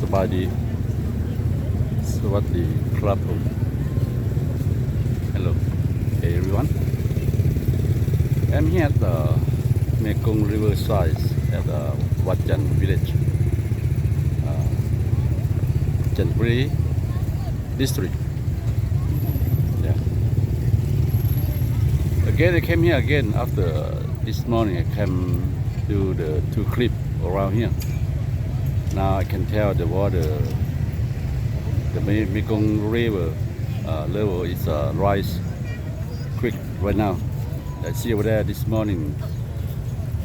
สบายดี สวัสดีครับผม Hello hey everyone I'm here at the Mekong River side at the Wajan village uh, Chanburi district yeah again I came here again after this morning I came do the two clip around here now I can tell the water the Mekong River uh, level is uh, rise quick right now. I see over there this morning,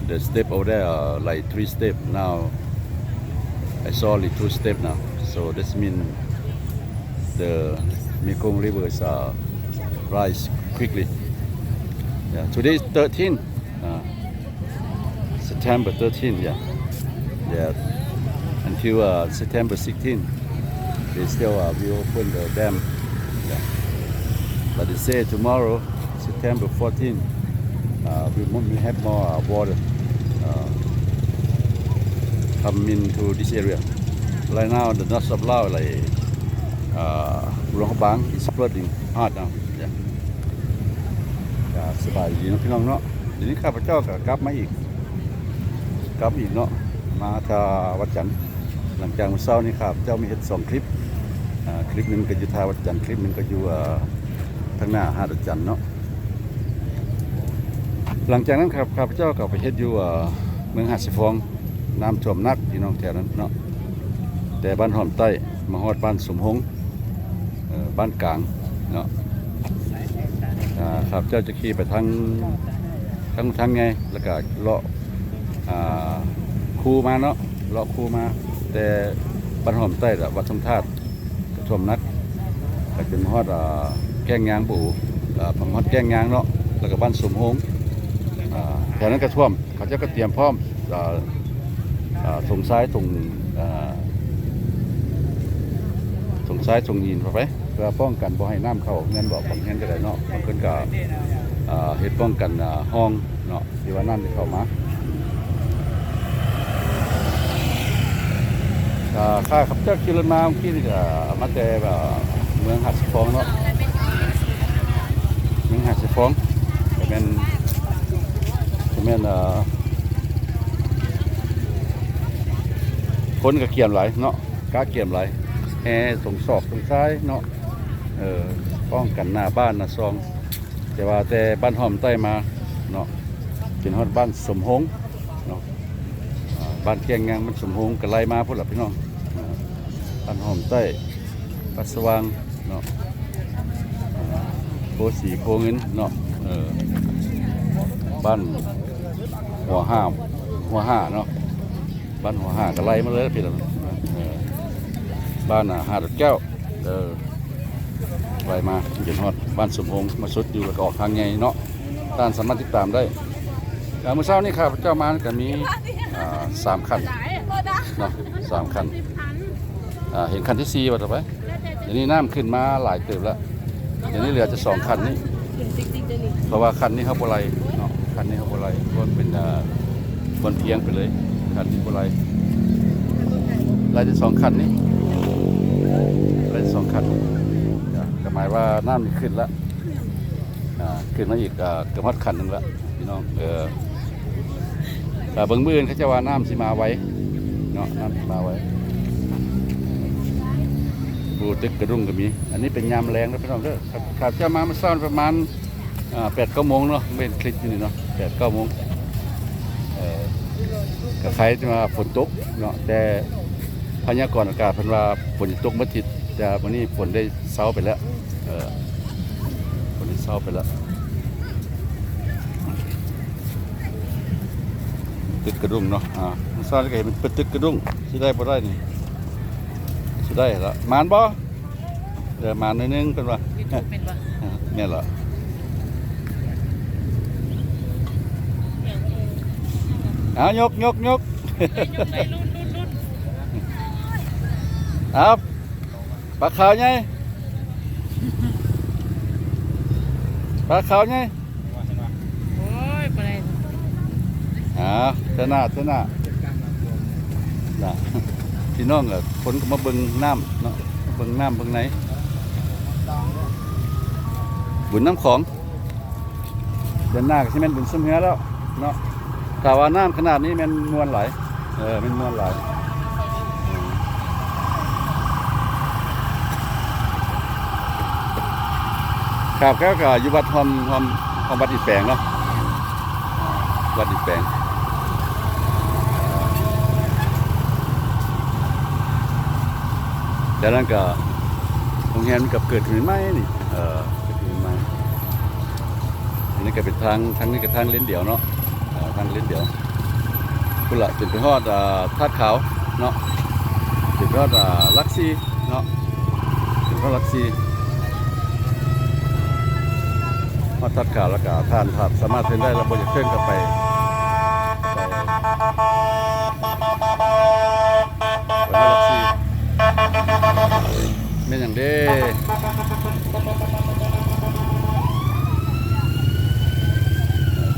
the step over there are like three step. Now I saw only two step now. So this means the Mekong River is uh, rise quickly. Yeah, today is 13, uh, September 13. Yeah, yeah, until uh, September 16 they still uh, will open the dam. Yeah. But they say tomorrow, September 14, uh, we mo- we have more uh, water uh, come into this area. Right now, the north of Laos, like uh, Luang Bang is flooding hard now. Yeah. สบายดีนะพี่น้องเนาะเดี๋ยวนี้ข้าพเจ้าก็กลับมาอีกกลับอีกเนาะมาทาวัดจันทร์ หลังจากเมื่อเช้านี้ครับ เจ้ามีเห็นสองคลิปคลิปหนึ่งก็อยู่ทาวัดจันทร์คลิปหนึ่งก็อยู่ทางหน้าหาดวัดจันทร์เนาะหลังจากนั้นครับข้าพเจ้าก็ไปเฮ็ดอยู่เมืองหาดสิฟองน้ำท่วมนักพี่น้องแถวนั้นเนาะแต่บ้านหอมใต้มาฮอดบ้านสมหงบ้านกลางเนาะอ่าครับเจ้าจะขี่ไปทางทางทางไงแล้วก็เลาะคูมาเนาะเลาะคูมา แต่บ้านหอมใต้ละวัดทงธาตุกระท่วมนักก็เป็นฮอดอ่าแก้งยางปู่อ่าผมฮอดแก้งยางเนาะแล้วก็บ้านสมหงอ่าแถวนั้นก็ท่วม เขาจ้าก็เตรียมพร้อมอ่าอ่าส่งซ้ายส่งอ่าส่งซ้ายส่งยินไปเพื่อป้องกันบ่ให้น้ำเข้าเงินบอกบางเงินก็ได้เนาะบางคนก็อ่าเฮ็ดป้องกันห้องเนาะที่ว่าน้ำจะเข้ามา อ่า ข้าขับเจ้าขี่รถมาเมื่อกี้นี่ก็มาแต่แบบเมืองหัดสฟองเนาะเมืองหัดสฟองก็เป็นก็เป็นเอ่อคนก็เกี่ยมหลายเนาะก้าเกี่ยมหลายแอส่งศอกส่งซ้ายเนาะเออป้องกันหน้าบ้านน้าซอง แต่ว่าแต่บ้านหอมใต้มาเนาะเป็นฮอดบ้านสมหงเนาะบ้านแกงงางมันสมหงกันไล่มาพุ่นหลับพี่น้อง บ้านหอมใต้ปัสสว่างเนาะโพสีโพเงินเนาะเออบ้านหัวห้าหัวห้าเนาะบ้านหัวห้ากันไล่มาเลยพี่น้องเออบ้านอะหาดอกแก้วเออไล่มาเห็นฮอดบ้านสมหงมาสุดอยู่แล้วก็ออกทางไงเนาะท่านสามารถติดตามได้อ่าเมื่อเช้านี้ข้าพเจ้ามาก็มีอ่าสามคันเนาะสามคัน เห็นคันที่สี่ป่ะต่อไปเดี๋ยวนี้น้ำขึ้นมาหลายเติบแล้วเดี๋ยวนี้เหลือจะสองคันนี้เพราะว่าคันนี้เขาโบไลเนาะคันนี้เขาโบไลเพราะมันเป็นอ่าบนเพียงไปเลยคันนี้โบไลไล่จะสองคันนี้ไล่จะสองคันอ่าก็หมายว่าน้ำมันขึ้นแล้วอ่าขึ้นมาอีกอ่าเกือบฮอดคันหนึงแล้วพี่น้องเออแต่เบิ้งมืออื่นเขาจะว่าน้ำสิมาไว้เนาะน้ำสิมาไว้ ปูตึกกระดุงก็มี อันนี้เป็นยามแรงนะพี่น้องเด้อครับขับเจ้ามาเมื่อเช้าประมาณแปดเก้าโมงเนาะเป็นคลิปอยู่นี่เนาะแปดเก้าโมงก็ใครจะมาฝนตกเนาะแต่พยากรณ์อากาศพันว่าฝนจะตกเมื่อทิศแต่วันนี้ฝนได้เซาไปแล้วฝนได้เซาไปแล้วตึกกระดุงเนาะอ่าซ่อนก็เห็นเป็นตึกกระดุงสิได้บ่ได้นี่ สิได้ละมานบ่เดี๋ยวมานหนิดนึงกันว่าเป็นปะเนี่ยเหรอเอายกยกยกไปรุ่นรุ่นรุ่นเอาปลาขาวไงปลาขาวไงโอ้ยไปไหนอ่าเท่าหน้าเท่าหน้าน่ะ พี่น้องก็คนก็มาเบิ่งน้ำเนาะเบิ่งน้ำเบิ่งไหนบุญน้ำของเดือนหน้าก็สิแม่นบุญสมเหือแล้วเนาะถ้าว่าน้ำขนาดนี้ม่นมวลไหลเออม่นมวลไหลครับก็อยู่วัดหอมหอมหอมวัดอีแปลงเนาะวัดอีแปลง จากนั้นก็โรงเรียนมันกับเกิดขึ้นใหม่นี่เออเกิดขึ้นใหม่อันนี้ก็เป็นทางทางนี้ก็ทางเล่นเดี่ยวเนาะทางเล่นเดี่ยวคุณละจนไปฮอดอ่าธาตุขาวเนาะจนไปฮอดลักซี่เนาะจนไปฮอดลักซีฮอดธาตุขาวแล้วก็ทานผับสามารถเพิ่นได้ระบบจากเครื่องกลับไปไปฮอดลักซี แม่นอย่างเด้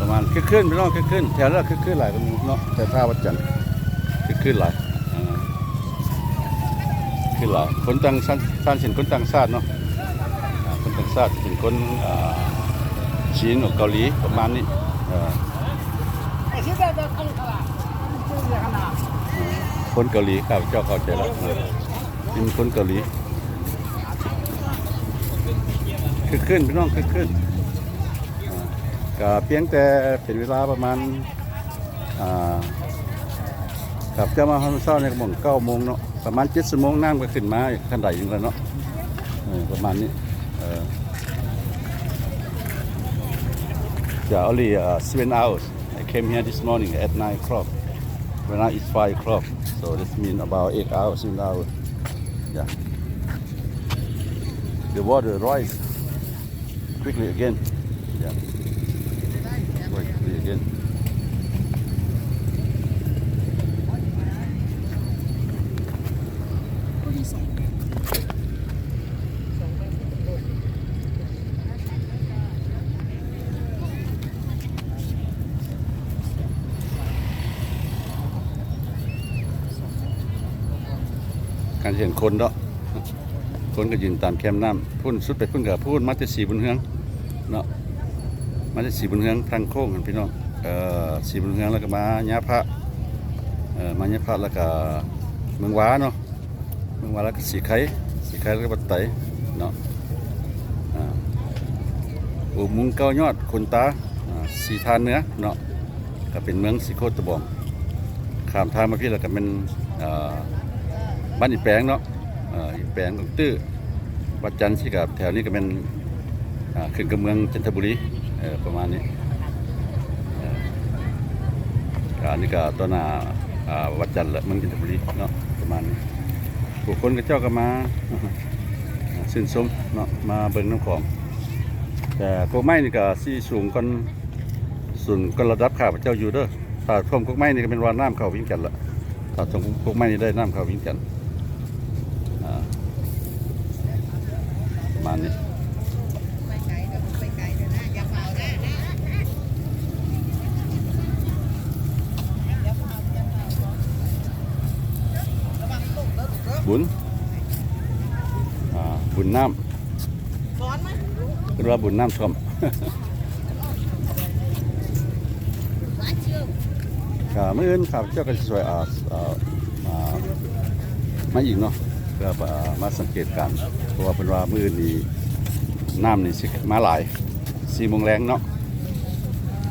ประมาณคือขึ้นพี่น้องคือขึ้นแถวนั้นคือขึ้นหลายคนเนาะแต่ท่าวัดจันทร์คือขึ้นหลายขึ้นหลายคนต่างชาติท่านเห็นคนต่างชาติเนาะคนต่างชาติเป็นคนจีนหรือเกาหลีประมาณนี้คนเกาหลีครับเจ้าเข้าใจแล้วเป็นคนเกาหลี คือขึ้นพี่น้องคือขึ้นก็เพียงแต่เป็นเวลาประมาณอ่ากับเจ้ามาฮันเช้าในกระหม่อมเก้าโมงเนาะประมาณเจ็ดชั่วโมงน้ำก็ขึ้นมาอีกขั้นใดอย่างละเนาะประมาณนี้เออจะ only uh, seven hours I came here this morning at nine o'clock when now it's five o'clock so this means about eight hours seven hours yeah the water rise quickly again. Yeah. Quite quickly again. การเห็ นคนก็ยืนตามแคมน้ำพุ่นสุดไปพุ่นกับพุ่นมาจะสีบุญเฮืองเนาะมาจะสีบุญเฮืองทางโค้งกันพี่น้องเอ่อสีบุญเฮืองแล้วก็มาญาพระเอ่อมาญาพระแล้วก็เมืองว้าเนาะเมืองว้าแล้วก็สีไข่สีไข่แล้วก็บัดไตเนาะอุโมุงเก้ายอดคนตาสีทานเนื้อเนาะก็เป็นเมืองสีโคตรตะบองข้ามทางมาพี่แล้วก็เป็นบ้านอีแปลงเนาะ แปลงของตื้อวัดจันทร์ที่กับแถวนี้ก็เป็นขึ้นกับเมืองจันทบุรีประมาณนี้อันนี้ก็ต้นหนาอ่าวัดจันทร์และเมืองจันทบุรีเนาะประมาณนี้ผู้คนก็เจ้าก็มาสินสมเนาะมาเบิ่งน้ำของ แต่กกไม้นี่ก็สีสูงกันสูงกันระดับข้าพเจ้าอยู่เด้อถ้าท่วมกกไม้นี่ก็เป็นว่าน้ำเข้าวิ่งกันละถ้าท่วมกกไม้นี่ได้น้ำเข้าวิ่งกัน อ่าประ มาณนี้บุญบุญน้ำเรียกว่าบุญน้ำท่วมก็มื่ออื่นข้าพเจ้าก็จะช่วยอ่ามาอีกเนาะ เพื่อมาสังเกตการณ์เพราะว่าเป็นว่ามืออื่นนี่น้ำนี่สิมาหลายสี่โมงแรงเนาะ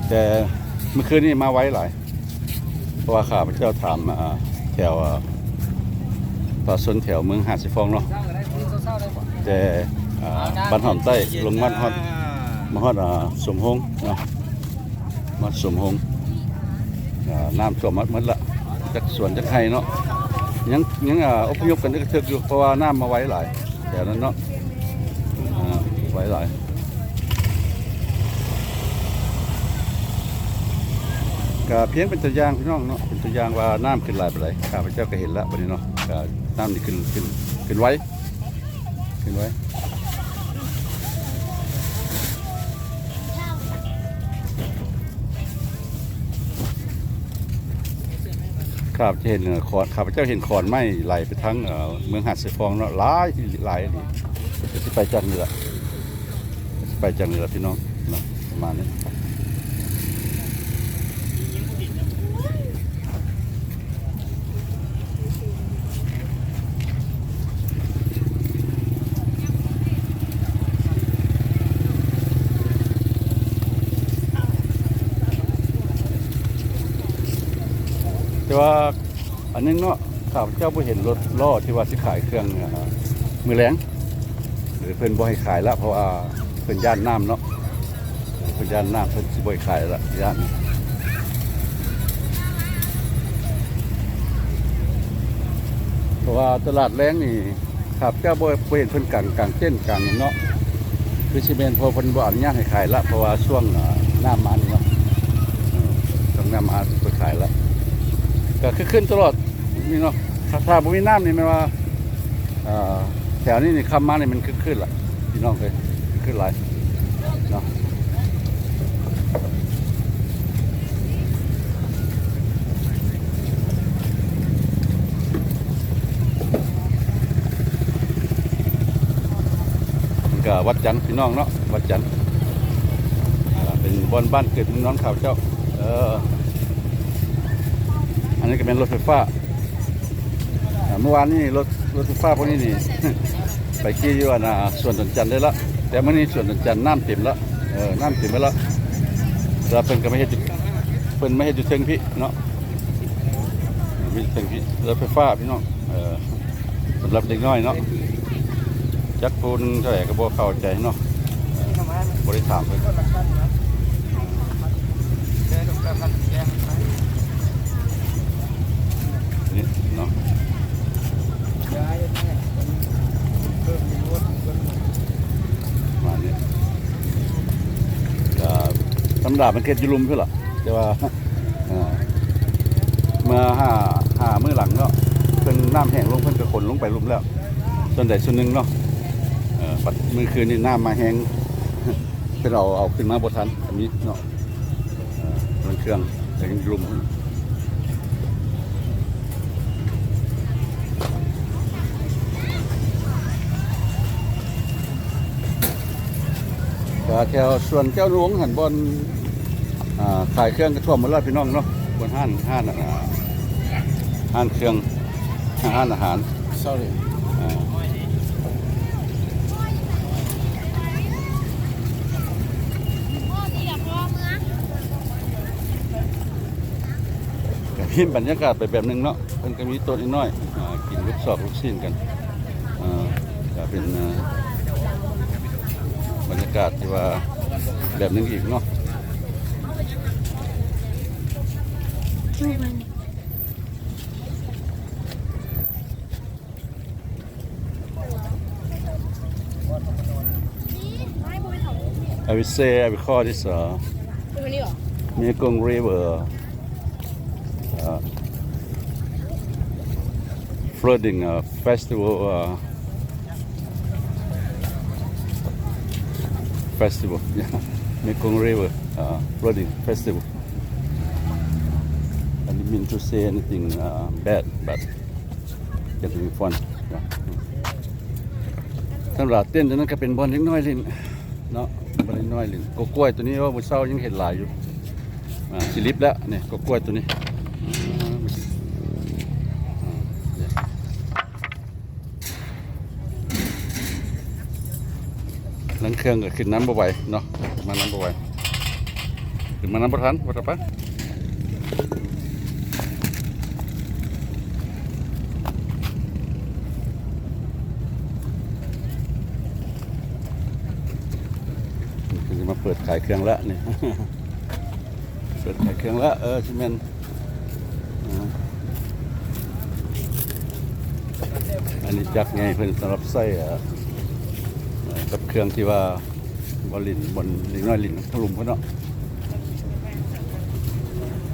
แต่เมื่อคืนนี่มาไว้หลาย เพราะว่าข้าพเจ้าถามแถวอ่าปลาสนแถวเมืองหาดสิฟองเนาะแต่บ้านหอมใต้ลงบ้านฮอดมาฮอดสมหงเนาะมาสมหงน้ำท่วมหมดหมดละจากสวนจากไห้เนาะ ยังยังอ่าอพยพกันนึกถึกอยู่เพราะว่าน้ำมาไว้หลายแถวนั้นเนาะอ่าไว้หลายก็เพียงเป็นตัวอย่างพี่น้องเนาะเป็นตัวอย่างว่าน้ำขึ้นหลายไปไหนข้าพเจ้าก็เห็นแล้ววันนี้เนาะก็น้ำนี่ขึ้นขึ้นขึ้นไว้ขึ้นไว้ ข้าพเจ้าเห็นเออขอนข้าพเจ้าเห็นขอนไม้ไหลไปทั้งเออเมืองหาดเสฟองเนาะหลายหลายนี่จะไปจากเหนือไปจากเหนือพี่น้องนะประมาณนี้ ว่าอันนึงเนาะข้าพเจ้าบ่เห็นรถล้อที่ว่าสิขายเครื่องเอ่อมือแรงหรือเพิ่นบ่ให้ขายละเพราะว่าเพิ่นย่านน้ำเนาะเพิ่นย่านน้ำเพิ่นสิบ่ให้ขายละย่านเพราะว่าตลาดแรงนี่ข้าพเจ้าบ่บ่เห็นเพิ่นกางกางเต้นกางหยังเนาะคือสิแม่นพอเพิ่นบ่อนุญาตให้ขายละเพราะว่าช่วงน้ำมานี่เนาะเออช่วงน้ำมาเพิ่นขายละ ก็คือขึ้นตลอดนี่เนาะถ้าถ้าบ่มีน้ำนี่แมันว่าแถวนี้นี่คำมานี่มันขึ้นขึ้นละพี่น้องเลยขึ้นหลายเนาะก็วัดจันทร์พี่น้องเนาะวัดจันทร์เป็นบอนบ้านเกิดน้องข่าวเจ้า เออ นนี้ก็เป็นรถไฟฟ้าอ่าเมื่อวานนี้รถรถไฟฟ้าพวกนี้นี่ ไปขี่อยู่อันน่ะสวนดอนจันได้ละแต่เมื่อนี้ส่วนดอนจันน้ำเต็มละเออน้ำเต็มไปละแล้วเพิ่นก็ไม่เฮ็ดอยู่เพิ่นไม่เฮ็ดอยู่เชิงพี่เนาะมีเชิงพี่รถไฟฟ้าพี่น้องเออสำหรับเด็กน้อยเนาะจักพูนเท่าไหร่ก็บ่เข้าใจเนาะบริถามเพิ่นเนาะ มาเนี่ยก็ ตำราบมันเค็ดยุลุมเพื่อหรอแต่ว่าเมื่อห้าห้ามื้อหลังเนาะเป็นน้ำแห้งลงเพิ่นก็ขนลงไปลุมแล้ว ส่วนใดส่วนหนึ่งเนาะเออปัดมื้อคืนนี่น้ำมาแห้งเพิ่นเอาเอาขึ้นมาบทันอันนี้เนาะเออมันเครื่องแต่ยังลุมเพิ่นก็แถวส่วนเจ้าหลวงหันบอ่า ขายเครื่องกระท่วมหมดแล้วพี่น้องเนาะบนห้านห้านอ่าห้านเครื่องห้านอาหาร Sorry. อ่าก็มีบรรยากาศไปแบบหนึงเนาะเพิ่นก็มีตัวนิดน้อยอ่ากินลูกซอกลูกชิ้นกันอ่าก็เป็นอ่าบรรยากาศที่ว่าแบบหนึงอีกเนาะ I will say I will call this uh เป็นคนนี้เหรอ Mekong River uh, flooding uh, festival uh, festival yeah Mekong River uh, flooding festival I didn't mean to say anything uh, bad but getting fun yeah. สำหรับเต้นตัวนั้นก็เป็นบอลเล็กน้อยลินเนาะบอลเล็กน้อยลินกกล้วยตัวนี้ว่าบุเศร้ายังเห็นหลายอยู่อ่าสิลิปแล้วเนี่ยกกล้วยตัวนี้หลังเครื่องก็ขึ้นน้ำบ่ไหวเนาะมาน้ำบ่ไหวขึ้นมาน้ำบ่ทันบ่ทันปะคือจะมาเปิดขายเครื่องละเนี่ยเปิดขายเครื่องละเออชิเมนอันนี้จักไงเพื่อนสำหรับใส่อะกับเครื่องที่ว่าบอลลินบอลลินน้อยลินถลุมเพื่อนเนาะ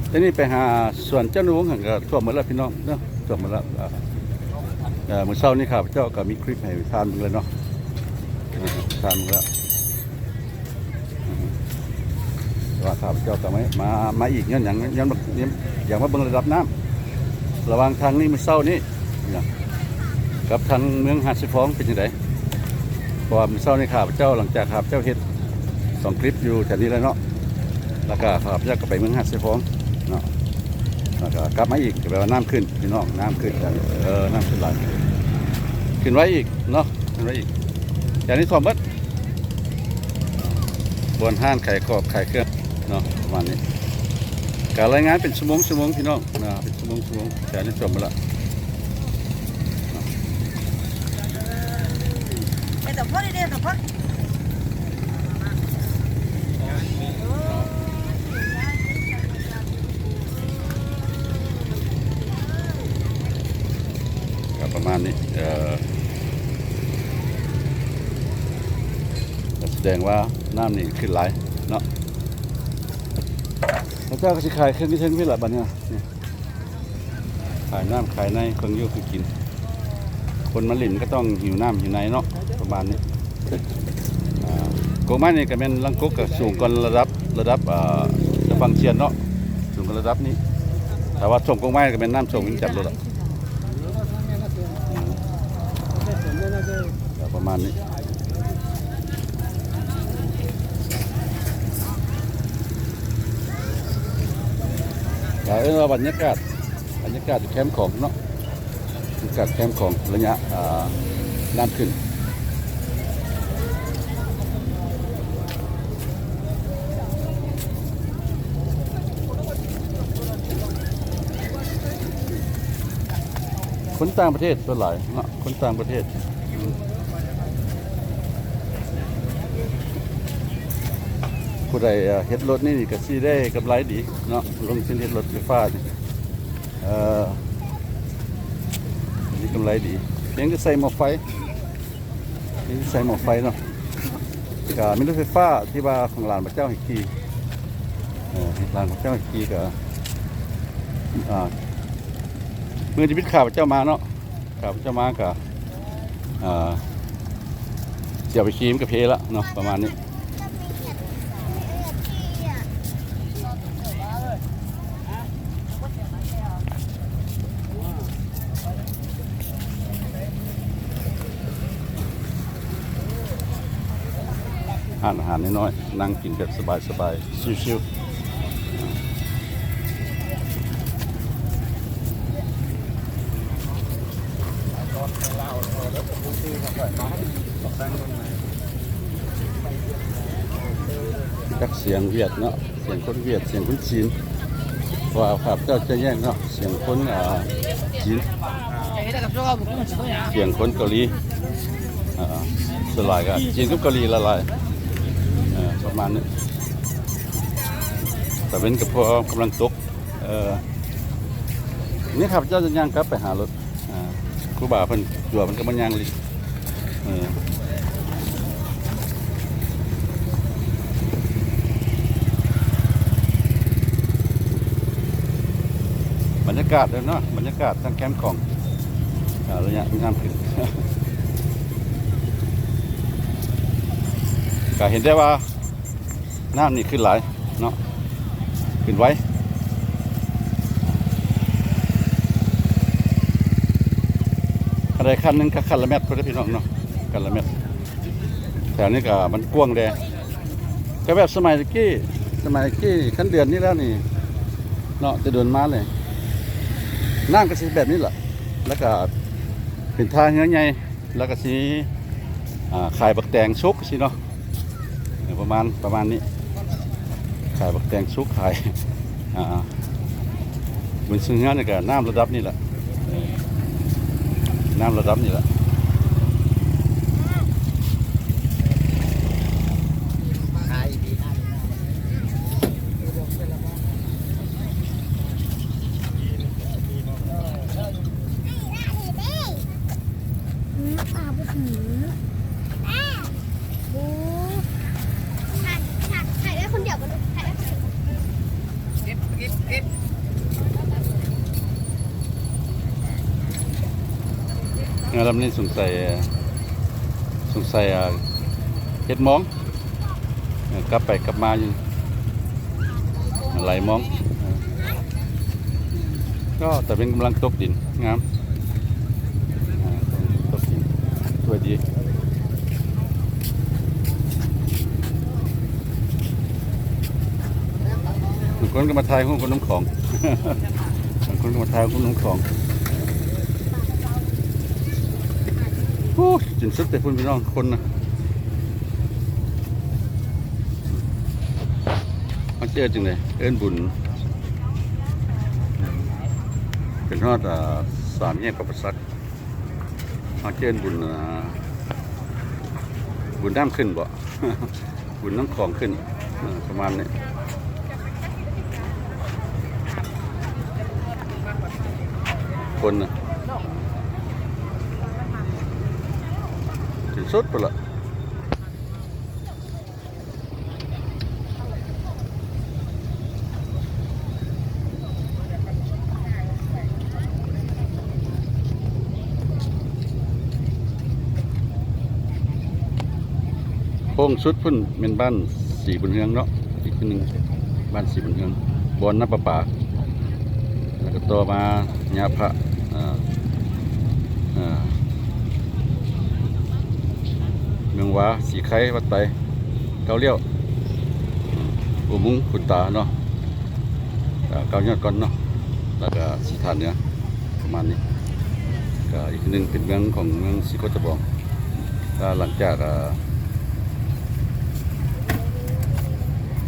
ทีนี้ไปหาส่วนเจ้าหนูหันก็ทั่วหมดแล้วพี่น้องเนาะทั่วหมดแล้วเมื่อเช้านี้ครับเจ้าก็มีคลิปให้ทานมึงเลยเนาะอ่าทานมึงแล้ว ว่าข้าพเจ้าก็ไม่มามาอีกย้อนอย่างย้อนย้อนอย่างว่าเบิ่งระดับน้ำระว่างทางนี้มันเศร้านี่กับทางเมืองหาดสิฟ้องเป็นยังไงเพราะว่ามันเศร้านี่ข้าพเจ้าหลังจากข้าพเจ้าเฮ็ดสองคลิปอยู่แถวนี้แล้วเนาะแล้วก็ข้าพเจ้าก็ไปเมืองหาดสิฟ้องเนาะแล้วก็กลับมาอีกแปลว่าน้ำขึ้นพี่น้องน้ำขึ้นเออน้ำขึ้นหลายขึ้นไว้อีกเนาะขึ้นไว้อีกอย่างนี้ทอมเบิดบนห้านไข่กรอบไข่เครื่อง เนาะประมาณนี้การรายงานเป็นชั่วโมงชั่วโมงพี่น้องนะเป็นชั่วโมงชั่วโมงแต่นี่จบไปละไปแต่พ่อดีๆแต่พ่อก็ประมาณนี้เอ่อก็แสดงว่าน้ำนี่ขึ้นไหลายเนาะพระเจ้าก็สิขายเครื่องที่เชิงพี่ละบัดเนี่ยขายน้ำขายในเครื่องยุ่คือกิน คนมาหลินก็ต้องหิวน้ำหิวในเนาะประมาณนี้อ่ากงไม้นี่ก็เป็นลังกกก็สูงกว่าระดับระดับอ่าจะฟังเชียนเนาะสูงกว่าระดับนี้ แต่ว่าส่งกงไม้ก็เป็นน้ำส่งวิ่งจับรถอะประมาณนี้ ก็เออบรรยากาศบรรยากาศแคมป์ของเนาะบรรยากาศแคมป์ของระยะอ่าน้ำขึ้นคนต่างประเทศส่วนหลายเนาะคนต่างประเทศอืม ผู้ใดเอ่อเฮ็ดรถนี่ก็สิได้กำไรดีเนาะลงทุนเฮ็ดรถไฟฟ้านี่เอ่อมีกำไรดีเพียงแต่ใส่หม้อไฟเพียงแต่ใส่หม้อไฟเนาะก็มีรถไฟฟ้าที่ว่าของหลานพระเจ้าให้ขี่เออหลานพระเจ้าให้ขี่ก็อ่าเมื่อชีวิตข้าพเจ้ามาเนาะข้าพเจ้ามากับอ่าเสียไปคีมกับเพละเนาะประมาณนี้ อาหารอาหารน้อยๆนั่งกินแบบสบายๆชิวๆจักเสียงเวียดเนาะเสียงคนเวียดเสียงคนจีนว่าครับเจ้าจะแย่งเนาะเสียงคนอ่าจีนเสียงคนเกาหลีอ่าสลายกันจีนกับเกาหลีละลายเอ่อ ประมาณนี้แต่เป็นกับพอกำลังตกเออนี่ครับเจ้าจะย่างกลับไปหารถครูบาเพิ่นจั่วมันก็มันย่างลิเออบรรยากาศเลยเนาะบรรยากาศทางแคมป์ของอ่าระยะน้ำขึ้นก็เห็นได้ว่า น้ำนี่ขึ้นหลายเนาะขึ้นไว้อะไรคันหนึงก็คันละเม็ดก็ได้พี่น้องเนาะคันละเม็ดแถวนี้ก็มันกว้างแดงก็แบบสมัยกี้สมัยกี้ขั้นเดือนนี้แล้วนี่เนาะจะเดินมาเลยน้ำก็สิแบบนี้แหละแล้วก็เป็นทางเงี้ยไงแล้วก็สีขายบักแตงชุกสิเนาะประมาณประมาณนี้ ขายบักแตงซุกขายอ่าบนซึ่งงี้ยนี่ก็น้ำระดับนี่แหละน้ำระดับนี่แหละ ป่าบุถือแม่บูถ่ายถ่ายถ่ายได้คนเดียวกันถ่ายได้คนเดียว งาน ลำนี้สงสัยสงสัยเฮ็ดมองกลับไปกลับมาอยู่ไหลมอง ก็แต่เป็นกำลังตกดินงามตกดินสวยดีคนก็มาทายหุ้นคนน้ำของบางคนก็มาทายหุ้นน้ำของโอ้ย จินสุดแต่พุ่นพี่น้องคนนะมาเจอจังเลยเอิ้นบุญ เป็นฮอดสามแยกประสักมาเจนบุญอ่าบุญน้ำขึ้นบ่ บุญน้ำของขึ้นประมาณนี้คนนะถึง สุดไปละโค้งสุดพุ่นเป็นบ้านสีบุญเฮืองเนาะอีกคนหนึ่งบ้านสีบุญเฮืองบอนน้ำประปาแล้วก็ต่อมาญาพระอ่าอ่า เมืองวาสีไข่วัดไตเกาเลี้ยวอืมอุมุงขุนตาเนาะอ่าเกายอดก่อนเนาะแล้วก็สีฐานเหนือประมาณนี้ก็อีกหนึ่งเป็นเมืองของเมืองสีโคตบองก็หลังจากอ่า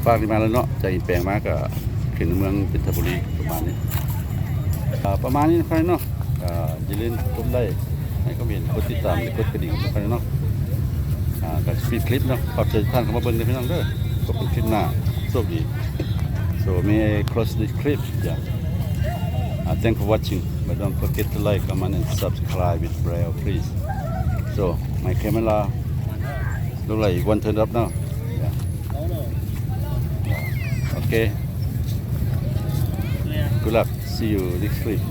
ฝากที่มาแล้วเนาะจากอินแปลงมากก็ขึ้นเมืองเป็นทบุรีประมาณนี้อ่าประมาณนี้นะครับเนาะอ่าอย่าลืมกดไลค์ให้ก็มีกดติดตามกดกระดิ่งนะครับเนาะ ก็ปิดคลิปเนาะขอบใจทุกท่านเข้ามาเบิ่งด้วยพี่น้องเด้อขอบคุณคลิปหน้าโชคดี so may I close this clip yeah uh, thank for watching but don't forget to like comment and subscribe with Braille please so my camera look like one turn up now yeah okay good luck see you next clip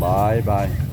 bye bye